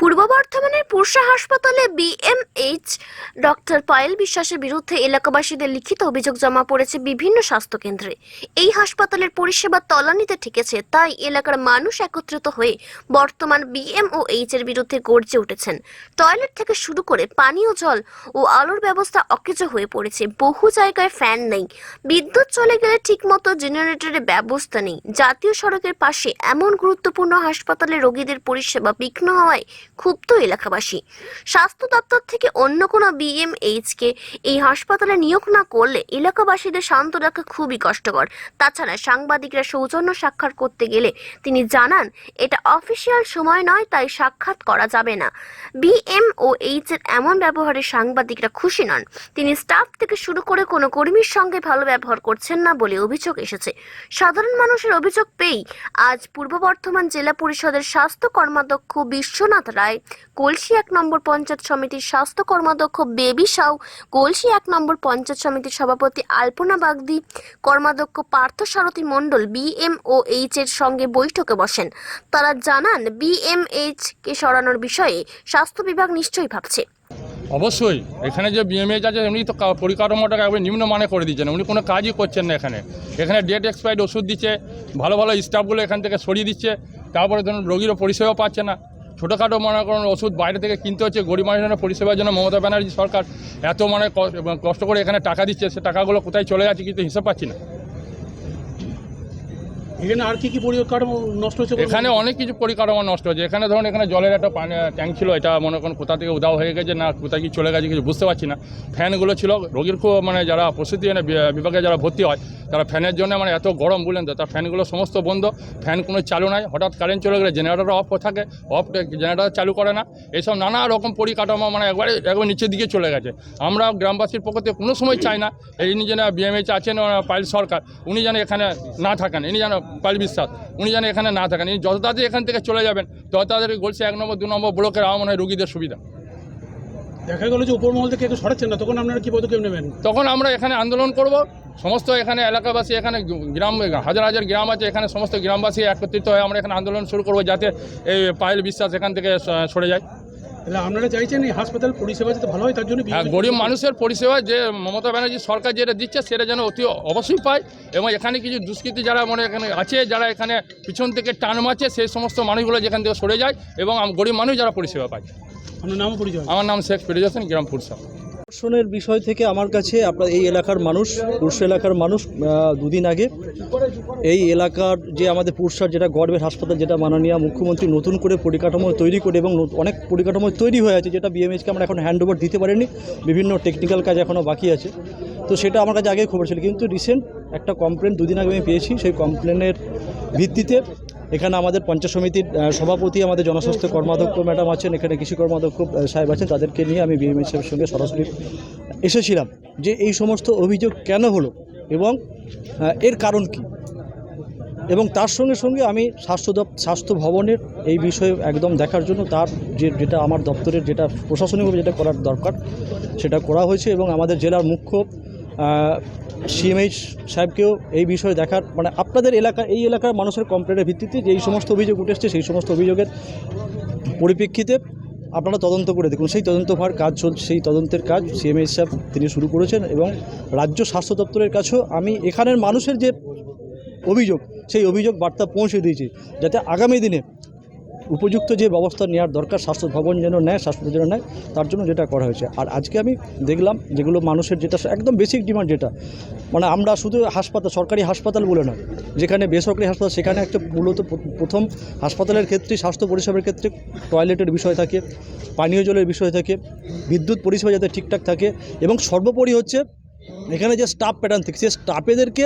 পূর্ব বর্ধমানের পুরসা হাসপাতালে BMH doctor Payel বিশ্বাসের বিরুদ্ধে এলাকাবাসীদের লিখিত অভিযোগ জমা পড়েছে বিভিন্ন স্বাস্থ্যকেন্দ্রে। এই হাসপাতালের পরিষেবা তলানিতে ঠেকেছে, তাই এলাকার মানুষ একত্রিত হয়ে বর্তমান বিএমওএইচ এর বিরুদ্ধে গর্জে উঠেছেন। টয়লেট থেকে শুরু করে পানীয় জল ও আলোর ব্যবস্থা অকেজো হয়ে পড়েছে, বহু জায়গায় ফ্যান নেই। বিদ্যুৎ চলে গেলে ঠিকমতো জেনারেটরের ব্যবস্থা নেই। জাতীয় সড়কের পাশে এমন গুরুত্বপূর্ণ হাসপাতালে রোগীদের পরিষেবা বিঘ্ন হওয়ায় ক্ষুব্ধ এলাকাবাসী। স্বাস্থ্য দপ্তর থেকে অন্য কোনো বিএমএইচ কে এই হাসপাতালে নিয়োগ না করলে এলাকাবাসীদের শান্ত রাখা খুবই কষ্টকর। তাছাড়া সাংবাদিকরা সৌজন্য সাক্ষাৎ করতে গেলে তিনি জানান, এটা অফিসিয়াল সময় নয়, তাই সাক্ষাৎ করা যাবে না। বিএমওএইচ এর এমন ব্যবহারে সাংবাদিকরা খুশি নন। তিনি স্টাফ থেকে শুরু করে কোনো কর্মীর সঙ্গে ভালো ব্যবহার করছেন না বলে অভিযোগ এসেছে। সাধারণ মানুষের অভিযোগ পেয়েই আজ পূর্ব বর্ধমান জেলা পরিষদের স্বাস্থ্য কর্মাধ্যক্ষ বিশ্বনাথ রায় কলসি এক নম্বর পঞ্চায়েত সমিতির স্বাস্থ্য কর্মাধ্যক্ষ বেবি সাউ, কলসি এক নম্বর পঞ্চায়েত সমিতির সভাপতি আলপনা বাগদি, কর্মাধ্যক্ষ পার্থ সারথী মণ্ডল বিএমওএইচ এর সঙ্গে বৈঠকে বসেন। তারা জানান বিএমএইচ কে সরানোর বিষয়ে স্বাস্থ্য বিভাগ নিশ্চয়ই ভাবছে। অবশ্যই, এখানে যে বিএমএইচ আছে এমনি তো পরিকাঠামোটাকে একবার নিম্নমানে করে দিচ্ছেন, উনি কোনো কাজই করছেন না এখানে। এখানে ডেট এক্সপায়ার্ড ওষুধ দিচ্ছে, ভালো ভালো স্টাফগুলো এখান থেকে সরিয়ে দিচ্ছে, তারপরে ধরুন রোগীরও পরিষেবা পাচ্ছে না। ছোটোখাটো মনে করুন, ওষুধ বাইরে থেকে কিনতে হচ্ছে, গরিব মানুষের জন্য পরিষেবার জন্য মমতা ব্যানার্জি সরকার এত মানে কষ্ট করে এখানে টাকা দিচ্ছে, সে টাকাগুলো কোথায় চলে যাচ্ছে কিন্তু হিসাব পাচ্ছি না। এখানে আর কি কি পরিকাঠামো নষ্ট হচ্ছে এখানে অনেক কিছু পরিকাঠামো নষ্ট হয়েছে এখানে ধরুন, এখানে জলের একটা পানি ট্যাঙ্ক ছিল, এটা মনে করুন কোথা থেকে উদাও হয়ে গেছে, না কোথায় কি চলে গেছে, কিছু বুঝতে পারছি না। ফ্যানগুলো ছিল, রোগীর খুব মানে যারা প্রসূতি এনে বিভাগে যারা ভর্তি হয়, তারা ফ্যানের জন্য মানে এত গরম বললেন তো? তার ফ্যানগুলো সমস্ত বন্ধ, ফ্যান কোনো চালু নাই। হঠাৎ কারেন্ট চলে গেলে জেনারেটর অফ থাকে অফ জেনারেটর চালু করে না। এইসব নানা রকম পরিকাঠামো মানে একবারে, একবার নিচের দিকে চলে গেছে। আমরা গ্রামবাসীর পক্ষ থেকে কোনো সময় চাই না। এই নিয়ে যেন বিএমএইচ আছেন পাইল সরকার, উনি যেন এখানে না থাকেন। ইনি যেন পাইল বিশ্বাস। উনি যেন এখানে না থাকেন। ইনি যত তাড়াতাড়ি এখান থেকে চলে যাবেন তত তাড়াতাড়ি বলছে এক নম্বর দু নম্বর ব্লকের আমার মনে হয় রোগীদের সুবিধা। দেখা গেল যে উপর মহল থেকে কেউ সরাচ্ছেন না তখন আপনারা কি পদক্ষেপ নেবেন? তখন আমরা এখানে আন্দোলন করব। সমস্ত এখানে এলাকাবাসী এখানে গ্রাম হাজার হাজার গ্রাম আছে এখানে সমস্ত গ্রামবাসী একত্রিত হয়ে আমরা এখানে আন্দোলন শুরু করব যাতে এই পায়েল বিশ্বাস এখান থেকে সরে যায়। তাহলে আপনারা চাইছেন এই হাসপাতাল পরিষেবা যাতে ভালো হয় তার জন্য গরিব মানুষের পরিষেবা যে মমতা ব্যানার্জি সরকার যেটা দিচ্ছে সেটা যেন অতি অবশ্যই পায় এবং এখানে কিছু দুষ্কৃতি যারা মানে এখানে আছে যারা এখানে পিছন থেকে টান মারছে সেই সমস্ত মানুষগুলো যেখান থেকে সরে যায় এবং গরিব মানুষ যারা পরিষেবা পায়। আপনার নাম পরিচয়। আমার নাম শেখ ফিরোজ হোসেন গ্রাম পুরসা দর্শনের বিষয় থেকে আমার কাছে আপনার এই এলাকার মানুষ, পুরুষ এলাকার মানুষ দুদিন আগে এই এলাকার যে আমাদের পুরসার যেটা গর্বের হাসপাতাল, যেটা মাননীয় মুখ্যমন্ত্রী নতুন করে পরিকাঠামো তৈরি করে এবং অনেক পরিকাঠামো তৈরি হয়ে আছে, যেটা বিএমএইচকে আমরা এখন হ্যান্ড ওভার দিতে পারিনি, বিভিন্ন টেকনিক্যাল কাজ এখনও বাকি আছে। তো সেটা আমার কাছে আগে খবর ছিল, কিন্তু রিসেন্ট একটা কমপ্লেন দুদিন আগে আমি পেয়েছি, সেই কমপ্লেনের ভিত্তিতে এখানে আমাদের পঞ্চায়েত সমিতির সভাপতি আমাদের জনস্বাস্থ্য কর্মাধ্যক্ষ ম্যাডাম আছেন, এখানে কৃষি কর্মাধ্যক্ষ সাহেব আছেন, তাদেরকে নিয়ে আমি বিএমএসের সঙ্গে সরাসরি এসেছিলাম যে এই সমস্ত অভিযোগ কেন হলো এবং এর কারণ কি? এবং তার সঙ্গে সঙ্গে আমি স্বাস্থ্য স্বাস্থ্য ভবনের এই বিষয়ে একদম দেখার জন্য তার যে, যেটা আমার দপ্তরের যেটা প্রশাসনিকভাবে যেটা করার দরকার, সেটা করা হয়েছে এবং আমাদের জেলার মুখ্য সিএমএইচ সাহেবকেও এই বিষয়ে দেখার মানে আপনাদের এলাকা, এই এলাকার মানুষের কমপ্লেনের ভিত্তিতে যে এই সমস্ত অভিযোগ উঠেছে, সেই সমস্ত অভিযোগের পরিপ্রেক্ষিতে আপনারা তদন্ত করে দেখুন। সেই তদন্তভার কাজ চলছে, সেই তদন্তের কাজ সিএমএইচ সাহেব তিনি শুরু করেছেন এবং রাজ্য স্বাস্থ্য দপ্তরের কাছেও আমি এখানের মানুষের যে অভিযোগ, সেই অভিযোগ বার্তা পৌঁছে দিয়েছি, যাতে আগামী দিনে উপযুক্ত যে ব্যবস্থা নেওয়ার দরকার স্বাস্থ্য ভবন যেন নেয় স্বাস্থ্য যেন নেয়, তার জন্য যেটা করা হয়েছে। আর আজকে আমি দেখলাম যেগুলো মানুষের যেটা একদম বেসিক ডিমান্ড যেটা মানে আমরা শুধু হাসপাতাল, সরকারি হাসপাতাল বলে না যেখানে বেসরকারি হাসপাতাল, সেখানে একটা মূলত প্রথম হাসপাতালের ক্ষেত্রে, স্বাস্থ্য পরিষেবার ক্ষেত্রে টয়লেটের বিষয় থাকে, পানীয় জলের বিষয় থাকে, বিদ্যুৎ পরিষেবা যাতে ঠিকঠাক থাকে, এবং সর্বোপরি হচ্ছে এখানে যে স্টাফ প্যাটার্ন থাকে, সেই স্টাফেদেরকে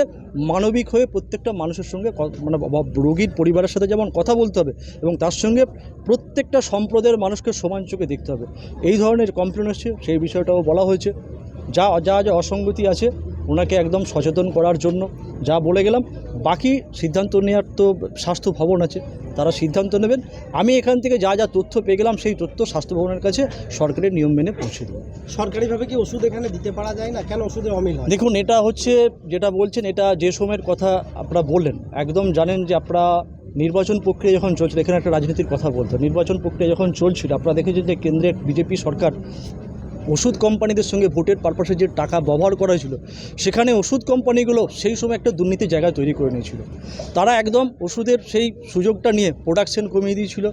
মানবিক হয়ে প্রত্যেকটা মানুষের সঙ্গে মানে রোগীর পরিবারের সাথে যেমন কথা বলতে হবে, এবং তার সঙ্গে প্রত্যেকটা সম্প্রদায়ের মানুষকে সমান চোখে দেখতে হবে। এই ধরনের কমপ্লেন এসছে, সেই বিষয়টাও বলা হয়েছে। যা যা যা অসঙ্গতি আছে, ওনাকে একদম সচেতন করার জন্য যা বলে গেলাম। বাকি সিদ্ধান্ত নেওয়ার তো স্বাস্থ্য ভবন আছে তারা সিদ্ধান্ত নেবেন। আমি এখান থেকে যা যা তথ্য পেয়ে গেলাম সেই তথ্য স্বাস্থ্য ভবনের কাছে সরকারের নিয়ম মেনে পৌঁছে দেবো। সরকারিভাবে কি ওষুধ এখানে দিতে পারা যায় না? কেন ওষুধের অমিল হয়? দেখুন এটা হচ্ছে যেটা বলছেন এটা যে সময়ের কথা আপনারা বললেন একদম জানেন যে আপনারা নির্বাচন প্রক্রিয়া যখন চলছিল এখানে একটা রাজনীতির কথা বলতো নির্বাচন প্রক্রিয়া যখন চলছিল আপনারা দেখেছেন যে কেন্দ্রের বিজেপি সরকার ওষুধ কোম্পানিদের সঙ্গে ভোটের পারপাসে যে টাকা ব্যবহার করা হয়েছিল, সেখানে ওষুধ কোম্পানিগুলো সেই সময় একটা দুর্নীতির জায়গা তৈরি করে নিয়েছিল। তারা একদম ওষুধের সেই সুযোগটা নিয়ে প্রোডাকশন কমিয়ে দিয়েছিল,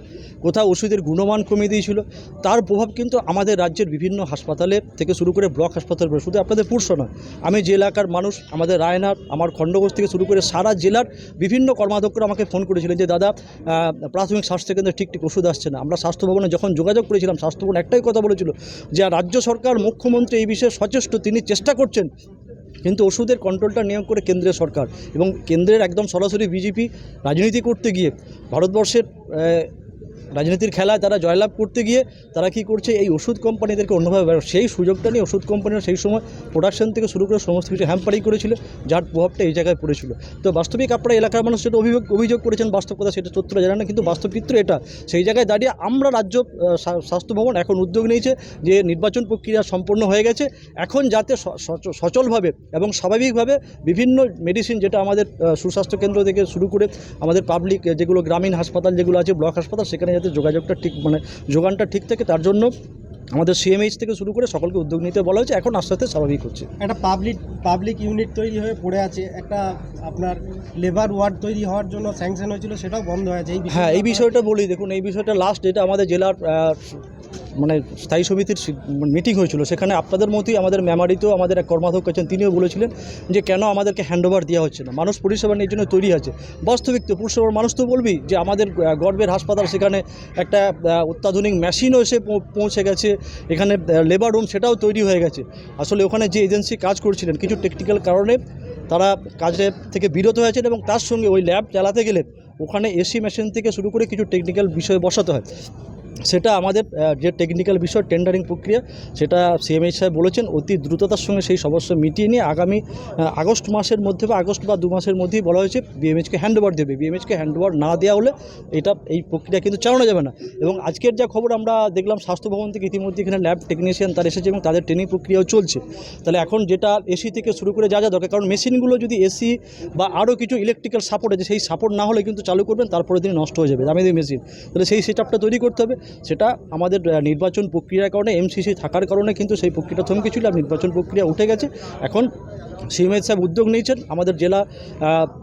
কোথাও ওষুধের গুণমান কমিয়ে দিয়েছিল। তার প্রভাব কিন্তু আমাদের রাজ্যের বিভিন্ন হাসপাতালে থেকে শুরু করে ব্লক হাসপাতাল শুধু আপনাদের পুরসো নয় আমি যে এলাকার মানুষ, আমাদের রায়নার, আমার খণ্ডঘোষ থেকে শুরু করে সারা জেলার বিভিন্ন কর্মাধ্যক্ষরা আমাকে ফোন করেছিলেন যে, দাদা প্রাথমিক স্বাস্থ্যকেন্দ্রে ঠিক ঠিক ওষুধ আসছে না। আমরা স্বাস্থ্য ভবনে যখন যোগাযোগ করেছিলাম, স্বাস্থ্য ভবন একটাই কথা বলেছিল যে রাজ্য সরকার, মুখ্যমন্ত্রী এই বিষয়ে সচেষ্ট, তিনি চেষ্টা করছেন। কিন্তু ওষুধের কন্ট্রোলটা নিয়োগ করে কেন্দ্রের সরকার এবং কেন্দ্রের একদম সরাসরি বিজেপি রাজনীতি করতে গিয়ে ভারতবর্ষের রাজনীতির খেলায় তারা জয়লাভ করতে গিয়ে তারা কি করছে? এই ওষুধ কোম্পানিদেরকে অন্যভাবে সেই সুযোগটা নিয়ে ওষুধ কোম্পানিরা সেই সময় প্রোডাকশন থেকে শুরু করে সমস্ত কিছু হ্যাম্পারিং করেছিল, যার প্রভাবটা এই জায়গায় পড়েছিল। তো বাস্তবিক আপনারা এলাকার মানুষ যেটা অভিযোগ অভিযোগ করেছেন, বাস্তব কথা সেটা তথ্য জানেন না, কিন্তু বাস্তব চিত্র এটা। সেই জায়গায় দাঁড়িয়ে আমরা রাজ্য স্বাস্থ্য ভবন এখন উদ্যোগ নিয়েছে যে নির্বাচন প্রক্রিয়া সম্পন্ন হয়ে গেছে। এখন যাতে সচলভাবে এবং স্বাভাবিকভাবে বিভিন্ন মেডিসিন যেটা আমাদের সুস্বাস্থ্য কেন্দ্র থেকে শুরু করে আমাদের পাবলিক যেগুলো গ্রামীণ হাসপাতাল যেগুলো আছে ব্লক হাসপাতাল, সেখানে যাতে যোগাযোগটা ঠিক মানে যোগানটা ঠিক থাকে তার জন্য আমাদের সিএমএইচ থেকে শুরু করে সকলকে উদ্যোগ নিতে বলা হয়েছে। এখন আস্তে আস্তে স্বাভাবিক হচ্ছে। একটা পাবলিক পাবলিক ইউনিট তৈরি হয়ে পড়ে আছে। একটা আপনার লেবার ওয়ার্ড তৈরি হওয়ার জন্য স্যাংশন হয়েছিল সেটাও বন্ধ হয়েছে এই হ্যাঁ এই বিষয়টা বলি দেখুন এই বিষয়টা লাস্ট এটা আমাদের জেলার মানে স্থায়ী সমিতির মিটিং হয়েছিল। সেখানে আপনাদের মতোই আমাদের মেমারিতেও আমাদের এক কর্মাধ্যক্ষ আছেন, তিনিও বলেছিলেন যে কেন আমাদেরকে হ্যান্ডওভার দেওয়া হচ্ছে না। মানুষ পরিষেবা নেওয়ার জন্য তৈরি আছে বাস্তবিক তো পুরসভার মানুষ তো বলবি যে আমাদের গর্বের হাসপাতাল সেখানে একটা অত্যাধুনিক মেশিনও এসে পৌঁছে গেছে। এখানে লেবার রুম সেটাও তৈরি হয়ে গেছে। আসলে ওখানে যে এজেন্সি কাজ করছিলেন, কিছু টেকনিক্যাল কারণে তারা কাজে থেকে বিরত হয়েছেন এবং তার সঙ্গে ওই ল্যাব চালাতে গেলে ওখানে এসি মেশিন থেকে শুরু করে কিছু টেকনিক্যাল বিষয় বসাতে হয়। সেটা আমাদের যে টেকনিক্যাল বিষয় টেন্ডারিং প্রক্রিয়া, সেটা সিএমএইচ সাহেব বলেছেন, অতি দ্রুততার সঙ্গে সেই সমস্যা মিটিয়ে নিয়ে আগামী আগস্ট মাসের মধ্যে বা আগস্ট বা দু মাসের মধ্যেই বলা হয়েছে বিএমএইচকে হ্যান্ডওভার দেবে। বিএমএইচকে হ্যান্ডওভার না দেওয়া হলে এটা, এই প্রক্রিয়া কিন্তু চালানো যাবে না। এবং আজকের যা খবর আমরা দেখলাম, স্বাস্থ্য ভবন থেকে ইতিমধ্যে এখানে ল্যাব টেকনিশিয়ান তার এসেছে এবং তাদের ট্রেনিং প্রক্রিয়াও চলছে। তাহলে এখন যেটা এসি থেকে শুরু করে যা যা দরকার, কারণ মেশিনগুলো যদি এসি বা আরও কিছু ইলেকট্রিক্যাল সাপোর্ট আছে, সেই সাপোর্ট না হলে কিন্তু চালু করবেন তারপরে দিন নষ্ট হয়ে যাবে, দামি দামি মেশিন। তাহলে সেই সেট তৈরি করতে হবে। সেটা আমাদের নির্বাচন প্রক্রিয়ার কারণে এমসিসি থাকার কারণে কিন্তু সেই প্রক্রিয়াটা থমকে ছিল আর নির্বাচন প্রক্রিয়া উঠে গেছে। এখন সিএমএইচ সাহেব উদ্যোগ নিয়েছেন। আমাদের জেলা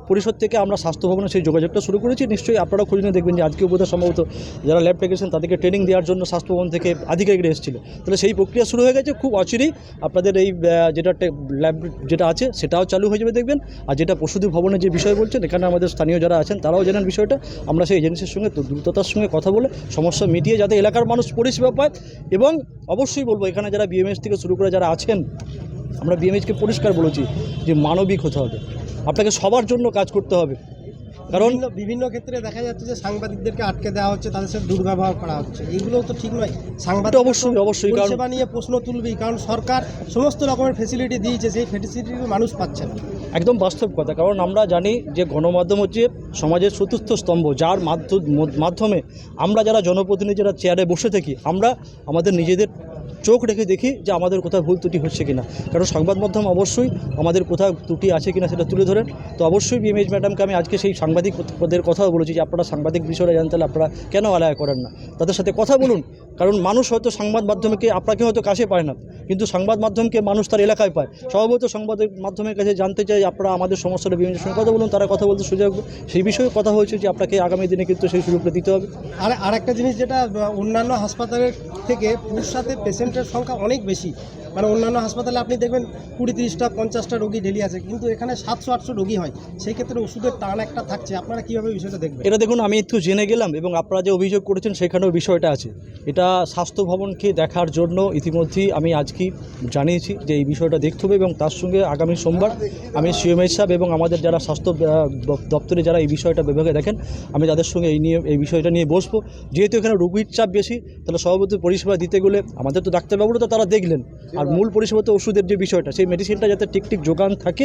পরিষদ থেকে আমরা স্বাস্থ্য ভবনে সেই যোগাযোগটা শুরু করেছি। নিশ্চয়ই আপনারা খুঁজে নিয়ে দেখবেন যে আজকেও বোধহয় সম্ভবত যারা ল্যাব টেকনিশিয়ান তাদেরকে ট্রেনিং দেওয়ার জন্য স্বাস্থ্য ভবন থেকে আধিকারিকরা এসেছিল। তাহলে সেই প্রক্রিয়া শুরু হয়ে গেছে। খুব অচিরেই আপনাদের এই যেটা ল্যাব যেটা আছে সেটাও চালু হয়ে যাবে দেখবেন। আর যেটা পশুদের ভবনে যে বিষয় বলছেন, এখানে আমাদের স্থানীয় যারা আছেন তারাও জানেন বিষয়টা। আমরা সেই এজেন্সির সঙ্গে দ্রুততার সঙ্গে কথা বলে সমস্যা মিটিয়ে যাতে এলাকার মানুষ পরিষেবা পায়। এবং অবশ্যই বলব, এখানে যারা বিএমএস থেকে শুরু করে যারা আছেন আমরা বিএমএইচকে পরিষ্কার বলেছি যে মানবিক হতে হবে। আপনাকে সবার জন্য কাজ করতে হবে। কারণ বিভিন্ন ক্ষেত্রে দেখা যাচ্ছে যে সাংবাদিকদেরকে আটকে দেওয়া হচ্ছে তাদের সাথে দুর্ব্যবহার করা হচ্ছে। এগুলোও তো ঠিক নয়। সাংবাদিক অবশ্যই, অবশ্যই, পরিষেবা নিয়ে প্রশ্ন তুলবেই কারণ সরকার সমস্ত রকমের ফেসিলিটি দিয়েছে সেই ফেসিলিটি মানুষ পাচ্ছে না। একদম বাস্তব কথা কারণ আমরা জানি যে গণমাধ্যম হচ্ছে সমাজের চতুর্থ স্তম্ভ যার মাধ্য- মাধ্যমে আমরা যারা জনপ্রতিনিধি যারা চেয়ারে বসে থাকি আমরা আমাদের নিজেদের চোখ রেখে দেখি যে আমাদের কোথাও ভুল ত্রুটি হচ্ছে কিনা। কারণ সংবাদ মাধ্যম অবশ্যই আমাদের কোথাও ত্রুটি আছে কিনা সেটা তুলে ধরেন। তো অবশ্যই বিএমএইচ ম্যাডামকে আমি আজকে সেই সাংবাদিক পদের কথাও বলেছি যে আপনারা সাংবাদিক বিষয়টা জানতে তাহলে আপনারা কেন আলায় করেন না? তাদের সাথে কথা বলুন। কারণ মানুষ হয়তো সংবাদ মাধ্যমকে, আপনাকে হয়তো কাছে পায় না। কিন্তু সংবাদ মাধ্যমকে মানুষ তার এলাকায় পায়। স্বভাবত সংবাদ মাধ্যমের কাছে জানতে চাই আপনারা আমাদের সমস্যাটা বিভিন্ন সঙ্গে কথা বলুন, তারা কথা বলতে সুযোগ সেই বিষয়ে কথা হয়েছে যে আপনাকে আগামী দিনে কিন্তু সেই সুযোগটা দিতে হবে। আর, আরেকটা জিনিস যেটা অন্যান্য হাসপাতালের থেকে পুরসাতে পেশেন্টের সংখ্যা অনেক বেশি। মানে অন্যান্য হাসপাতালে আপনি দেখবেন কুড়ি, তিরিশটা, পঞ্চাশটা রোগী ডেলি আছে, কিন্তু এখানে সাতশো, আটশো রোগী হয়। সেই ক্ষেত্রে ওষুধের টান একটা থাকছে। আপনারা কীভাবে বিষয়টা দেখবেন? এটা দেখুন, আমি একটু জেনে গেলাম এবং আপনারা যে অভিযোগ করেছেন সেখানেও বিষয়টা আছে। এটা স্বাস্থ্য ভবনকে দেখার জন্য ইতিমধ্যেই আমি আজকেই জানিয়েছি যে এই বিষয়টা দেখতে হবে এবং তার সঙ্গে আগামী সোমবার আমি সিএমএইচ সাহেব এবং আমাদের যারা স্বাস্থ্য দপ্তরে যারা এই বিষয়টা বিভাগে দেখেন, আমি তাদের সঙ্গে এই নিয়ে, এই বিষয়টা নিয়ে বসবো। যেহেতু এখানে রোগীর চাপ বেশি, তাহলে সভাপতি পরিষেবা দিতে গেলে আমাদের তো ডাক্তারবাবুরা তো তারা দেখলেন। আর মূল পরিষেবা তো ওষুধের যে বিষয়টা সেই মেডিসিনটা যাতে ঠিক ঠিক যোগান থাকে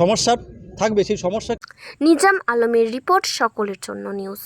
সমস্যার থাকবে সেই সমস্যা নিজাম আলমের রিপোর্ট সকলের জন্য নিউজ।